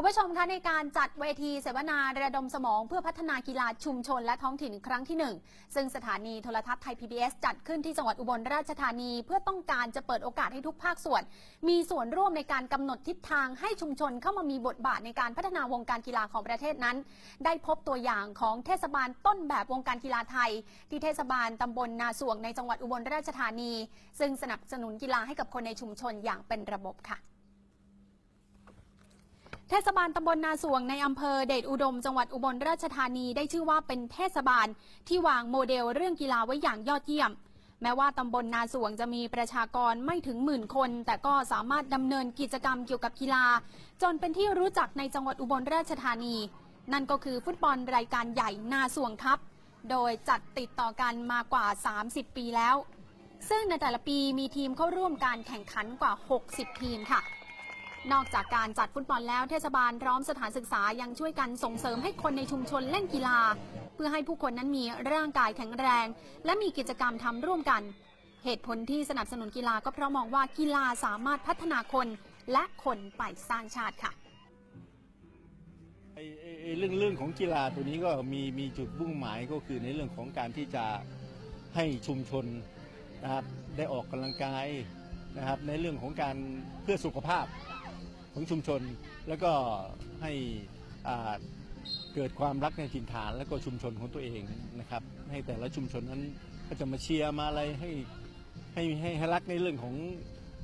คุณผู้ชมคะในการจัดเวทีเสวนาระดมสมองเพื่อพัฒนากีฬาชุมชนและท้องถิ่นครั้งที่หนึ่งซึ่งสถานีโทรทัศน์ไทย PBS จัดขึ้นที่จังหวัดอุบลราชธานี เพื่อต้องการจะเปิดโอกาสให้ทุกภาคส่วน มีส่วนร่วมในการกำหนดทิศทางให้ชุมชนเข้ามามีบทบาทในการพัฒนาวงการกีฬาของประเทศนั้น ได้พบตัวอย่างของเทศบาลต้นแบบวงการกีฬาไทย ที่เทศบาลตำบลนาสวงในจังหวัดอุบลราชธานี ซึ่งสนับสนุนกีฬาให้กับคนในชุมชนอย่างเป็นระบบค่ะ เทศบาลตำบลนาสวงในอำเภอเดชอุดม จังหวัดอุบลราชธานีได้ชื่อว่าเป็นเทศบาลที่วางโมเดลเรื่องกีฬาไว้อย่างยอดเยี่ยม แม้ว่าตำบลนาสวงจะมีประชากรไม่ถึงหมื่นคน แต่ก็สามารถดำเนินกิจกรรมเกี่ยวกับกีฬา จนเป็นที่รู้จักในจังหวัดอุบลราชธานี นั่นก็คือฟุตบอลรายการใหญ่นาสวงครับ โดยจัดติดต่อกันมากว่า 30 ปีแล้ว ซึ่งในแต่ละปีมีทีมเข้าร่วมการแข่งขันกว่า 60 ทีมค่ะ นอกจากการจัดฟุตบอลแล้วเทศบาลพร้อมสถานศึกษายังช่วยกันส่งเสริมให้คนในชุมชนเล่นกีฬา เพื่อให้ผู้คนนั้นมีร่างกายแข็งแรง และมีกิจกรรมทำร่วมกัน เหตุผลที่สนับสนุนกีฬาก็เพราะมองว่ากีฬาสามารถพัฒนาคนและคนไปสร้างชาติค่ะไอ้ไอ้เรื่องเรื่องของกีฬาตัวนี้ก็มีมีจุดมุ่งหมายก็คือในเรื่องของการที่จะให้ชุมชนนะครับได้ออกกำลังกายนะครับในเรื่องของการเพื่อสุขภาพ ของชุมชน แล้วก็ให้เกิดความรักในถิ่นฐานแล้วก็ชุมชนของตัวเองนะครับ ให้แต่ละชุมชนนั้นก็จะมาเชียร์มาอะไรให้ให้ให้รักในเรื่องของ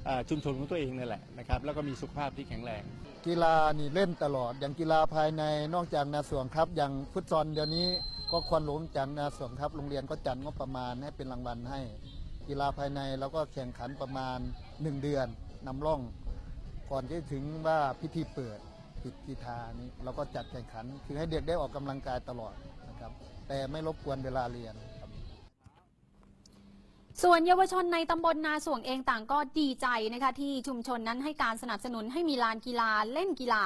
อชุมชนของตัวเองนั่นแหละนะครับ แล้วก็มีสุขภาพที่แข็งแรง กีฬานี่เล่นตลอด อย่างกีฬาภายในนอกจากนาสวงครับ อย่างฟุตซอลเดี๋ยวนี้ก็ควรหลงจากนาสวงครับโรงเรียนก็จัดงบประมาณให้เป็นรางวัลให้ กีฬาภายในเราก็แข่งขันประมาณ 1 เดือนนำร่อง ก่อนที่ถึงว่าพิธีเปิดปิดกีฬานี้เราก็จัดแข่งขัน คือให้เด็กได้ออกกำลังกายตลอดนะครับ แต่ไม่รบกวนเวลาเรียนครับส่วนเยาวชนในตำบลนาสวงเองต่างก็ดีใจนะคะที่ชุมชนนั้นให้การสนับสนุนให้มีลานกีฬาเล่นกีฬา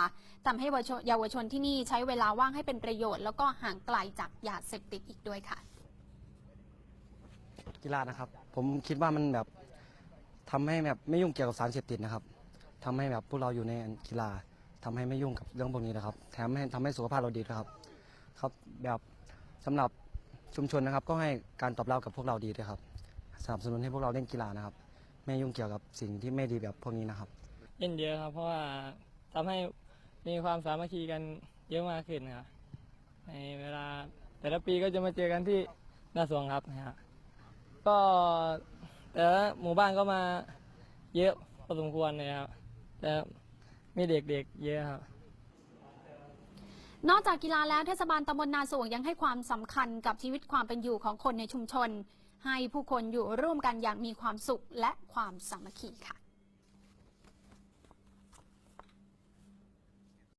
ทำให้เยาวชนเยาวชนที่นี่ใช้เวลาว่างให้เป็นประโยชน์ แล้วก็ห่างไกลจากยาเสพติดอีกด้วยค่ะ กีฬานะครับ ผมคิดว่ามันแบบทำให้แบบไม่ยุ่งเกี่ยวกับสารเสพติดนะครับ ทำให้แบบพวกเราอยู่ในกีฬาทำให้ไม่ยุ่งกับเรื่องพวกนี้นะครับ แถมให้ทำให้สุขภาพเราดีด้วยครับ ครับแบบสำหรับชุมชนนะครับ ก็ให้การตอบรับกับพวกเราดีด้วยครับสนับสนุนให้พวกเราเล่นกีฬานะครับ ไม่ยุ่งเกี่ยวกับสิ่งที่ไม่ดีแบบพวกนี้นะครับเล่นเยอะครับ เพราะว่าทำให้มีความสามัคคีกันเยอะมากขึ้นครับในเวลาแต่ละปีก็จะมาเจอกันที่หน้าสวงครับนะฮะก็แต่ละหมู่บ้านก็มาเยอะพอสมควรเลยครับ แล้วมีเด็กๆเยอะครับ นอกจากกีฬาแล้วเทศบาลตำบลนาสวงยังให้ความสำคัญกับชีวิตความเป็นอยู่ของคนในชุมชน ให้ผู้คนอยู่ร่วมกันอย่างมีความสุขและความสามัคคีค่ะ